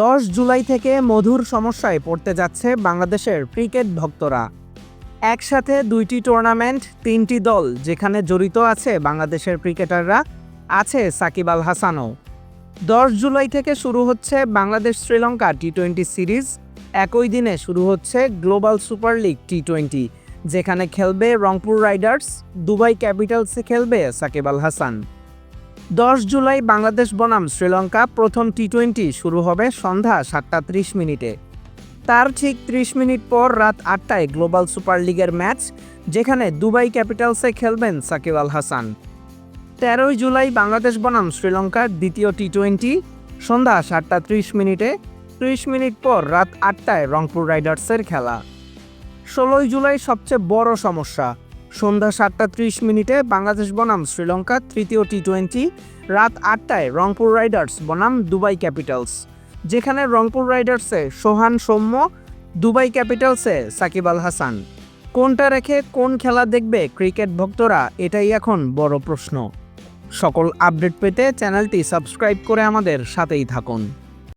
দশ জুলাই থেকে মধুর সমস্যায় পড়তে যাচ্ছে বাংলাদেশের ক্রিকেট ভক্তরা। একসাথে দুইটি টুর্নামেন্ট তিনটি দল যেখানে জড়িত আছে বাংলাদেশের ক্রিকেটাররা, আছে সাকিব আল হাসানও। দশ জুলাই থেকে শুরু হচ্ছে Bangladesh Sri Lanka T twenty series. একই দিনে শুরু হচ্ছে global super league T twenty যেখানে খেলবে রংপুর রাইডার্স, দুবাই ক্যাপিটালসে খেলবে সাকিব আল হাসান। দশ জুলাই বাংলাদেশ বনাম শ্রীলঙ্কা প্রথম টি টোয়েন্টি শুরু হবে সন্ধ্যা সাতটা ত্রিশ মিনিটে। তার ঠিক ত্রিশ মিনিট পর রাত আটটায় গ্লোবাল সুপার লিগের ম্যাচ, যেখানে দুবাই ক্যাপিটালসে খেলবেন সাকিব আল হাসান। তেরোই জুলাই বাংলাদেশ বনাম শ্রীলঙ্কার দ্বিতীয় টি টোয়েন্টি সন্ধ্যা সাতটা ত্রিশ মিনিটে, ত্রিশ মিনিট পর রাত আটটায় রংপুর রাইডার্সের খেলা। ষোলোই জুলাই সবচেয়ে বড় সমস্যা সন্ধ্যা সাতটা ত্রিশ মিনিটে বাংলাদেশ বনাম শ্রীলঙ্কা, তৃতীয় টি টোয়েন্টি রাত আটটায় রংপুর রাইডার্স বনাম দুবাই ক্যাপিটালস, যেখানে রংপুর রাইডার্সে সোহান সৌম্য, দুবাই ক্যাপিটালসে সাকিব আল হাসান। কোনটা রেখে কোন খেলা দেখবে ক্রিকেট ভক্তরা, এটাই এখন বড় প্রশ্ন। সকল আপডেট পেতে চ্যানেলটি সাবস্ক্রাইব করে আমাদের সাথেই থাকুন।